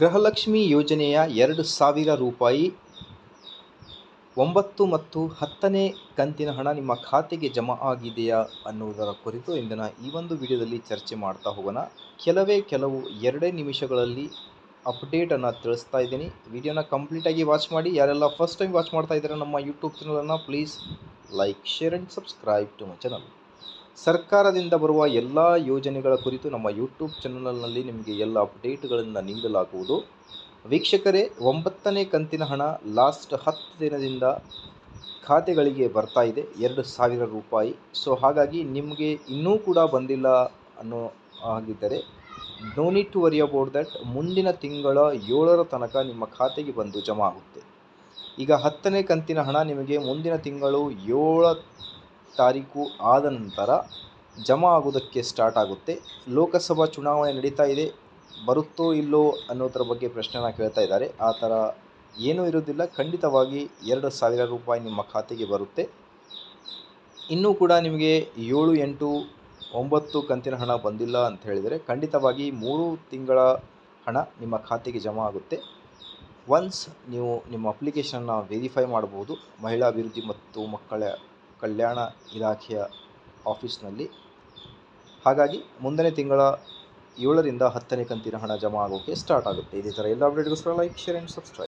ಗೃಹಲಕ್ಷ್ಮಿ ಯೋಜನೆಯ ಎರಡು ಸಾವಿರ ರೂಪಾಯಿ, ಒಂಬತ್ತು ಮತ್ತು ಹತ್ತನೇ ಕಂತಿನ ಹಣ ನಿಮ್ಮ ಖಾತೆಗೆ ಜಮಾ ಆಗಿದೆಯಾ ಅನ್ನುವುದರ ಕುರಿತು ಇಂದಿನ ಈ ಒಂದು ವಿಡಿಯೋದಲ್ಲಿ ಚರ್ಚೆ ಮಾಡ್ತಾ ಹೋಗೋಣ. ಕೆಲವೇ ಕೆಲವು ಎರಡೇ ನಿಮಿಷಗಳಲ್ಲಿ ಅಪ್ಡೇಟನ್ನು ತಿಳಿಸ್ತಾ ಇದ್ದೀನಿ. ವಿಡಿಯೋನ ಕಂಪ್ಲೀಟಾಗಿ ವಾಚ್ ಮಾಡಿ. ಯಾರೆಲ್ಲ ಫಸ್ಟ್ ಟೈಮ್ ವಾಚ್ ಮಾಡ್ತಾ ಇದ್ದಾರೆ ನಮ್ಮ ಯೂಟ್ಯೂಬ್ ಚಾನಲನ್ನು please like share and subscribe to my channel ಸರ್ಕಾರದಿಂದ ಬರುವ ಎಲ್ಲ ಯೋಜನೆಗಳ ಕುರಿತು ನಮ್ಮ ಯೂಟ್ಯೂಬ್ ಚಾನಲ್ನಲ್ಲಿ ನಿಮಗೆ ಎಲ್ಲ ಅಪ್ಡೇಟ್ಗಳನ್ನು ನೀಡಲಾಗುವುದು. ವೀಕ್ಷಕರೇ, ಒಂಬತ್ತನೇ ಕಂತಿನ ಹಣ ಲಾಸ್ಟ್ ಹತ್ತು ದಿನದಿಂದ ಖಾತೆಗಳಿಗೆ ಬರ್ತಾ ಇದೆ, ಎರಡು ಸಾವಿರ ರೂಪಾಯಿ. ಸೊ ಹಾಗಾಗಿ ನಿಮಗೆ ಇನ್ನೂ ಕೂಡ ಬಂದಿಲ್ಲ ಅನ್ನೋ ಆಗಿದ್ದರೆ no need to worry about that ಮುಂದಿನ ತಿಂಗಳ ಏಳರ ತನಕ ನಿಮ್ಮ ಖಾತೆಗೆ ಬಂದು ಜಮಾ ಆಗುತ್ತೆ. ಈಗ ಹತ್ತನೇ ಕಂತಿನ ಹಣ ನಿಮಗೆ ಮುಂದಿನ ತಿಂಗಳು ಏಳ ತಾರೀಕು ಆದ ನಂತರ ಜಮಾ ಆಗೋದಕ್ಕೆ ಸ್ಟಾರ್ಟ್ ಆಗುತ್ತೆ. ಲೋಕಸಭಾ ಚುನಾವಣೆ ನಡೀತಾ ಇದೆ. ಬರುತ್ತೋ ಇಲ್ಲೋ ಅನ್ನೋದ್ರ ಬಗ್ಗೆ ಪ್ರಶ್ನೆನ ಕೇಳ್ತಾ ಇದ್ದಾರೆ. ಆ ಥರ ಏನೂ ಇರೋದಿಲ್ಲ ಖಂಡಿತವಾಗಿ ಎರಡು ಸಾವಿರ ರೂಪಾಯಿ ನಿಮ್ಮ ಖಾತೆಗೆ ಬರುತ್ತೆ. ಇನ್ನೂ ಕೂಡ ನಿಮಗೆ ಏಳು ಎಂಟು ಒಂಬತ್ತು ಕಂತಿನ ಹಣ ಬಂದಿಲ್ಲ ಅಂತ ಹೇಳಿದರೆ ಖಂಡಿತವಾಗಿ ಮೂರು ತಿಂಗಳ ಹಣ ನಿಮ್ಮ ಖಾತೆಗೆ ಜಮಾ ಆಗುತ್ತೆ. ಒನ್ಸ್ ನೀವು ನಿಮ್ಮ ಅಪ್ಲಿಕೇಶನ್ನ ವೆರಿಫೈ ಮಾಡಬಹುದು ಮಹಿಳಾ ಅಭಿವೃದ್ಧಿ ಮತ್ತು ಮಕ್ಕಳ ಕಲ್ಯಾಣ ಇಲಾಖೆಯ ಆಫೀಸ್ನಲ್ಲಿ. ಹಾಗಾಗಿ ಮುಂದಿನ ತಿಂಗಳ ಏಳರಿಂದ ಹತ್ತನೇ ಕಂತಿನ ಹಣ ಜಮಾ ಆಗೋಕ್ಕೆ ಸ್ಟಾರ್ಟ್ ಆಗುತ್ತೆ. ಇದೇ ಥರ ಎಲ್ಲ ಅಪ್ಡೇಟ್ಗೋಸ್ಕರ ಲೈಕ್ ಶೇರ್ ಆ್ಯಂಡ್ ಸಬ್ಸ್ಕ್ರೈಬ್